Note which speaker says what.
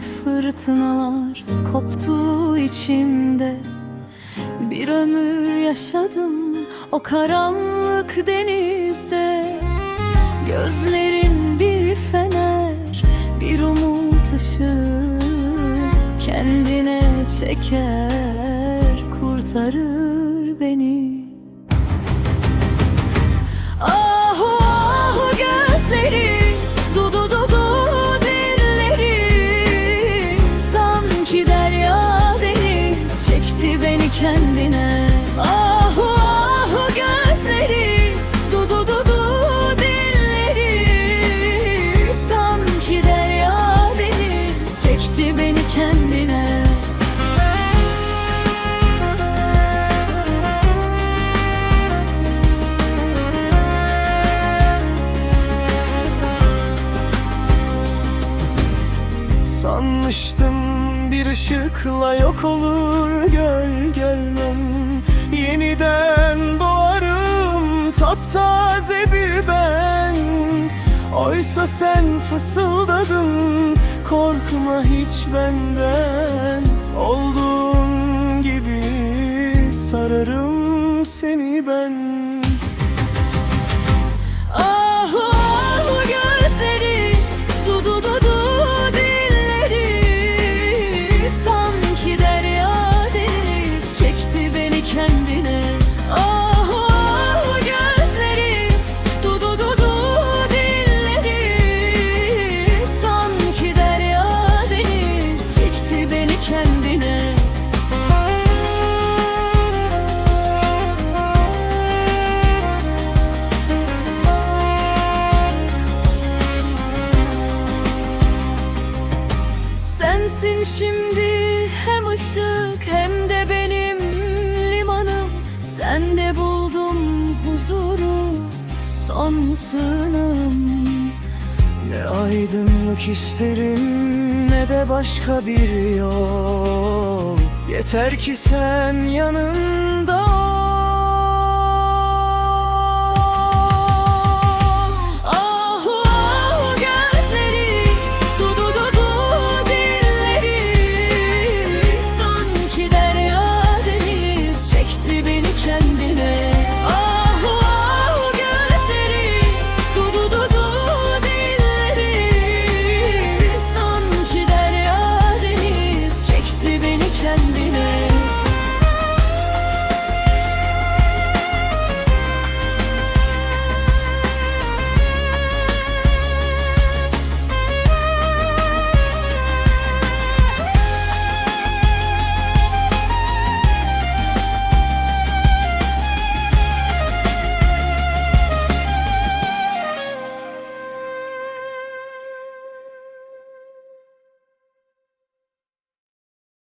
Speaker 1: fırtınalar koptu içimde. Bir ömür yaşadım o karanlık denizde. Gözlerin bir fener, bir umut ışığı Kendine çeker, kurtarır beni
Speaker 2: Sanmıştım bir ışıkla yok olur gölgelmem Yeniden doğarım taptaze bir ben. Oysa sen fısıldadın korkma hiç benden. Olduğun gibi sararım
Speaker 1: şimdi hem ışık hem de benim limanım. Sende buldum huzuru son sınım.
Speaker 2: Ne aydınlık isterim ne de başka bir yol. Yeter ki sen yanımda kendine.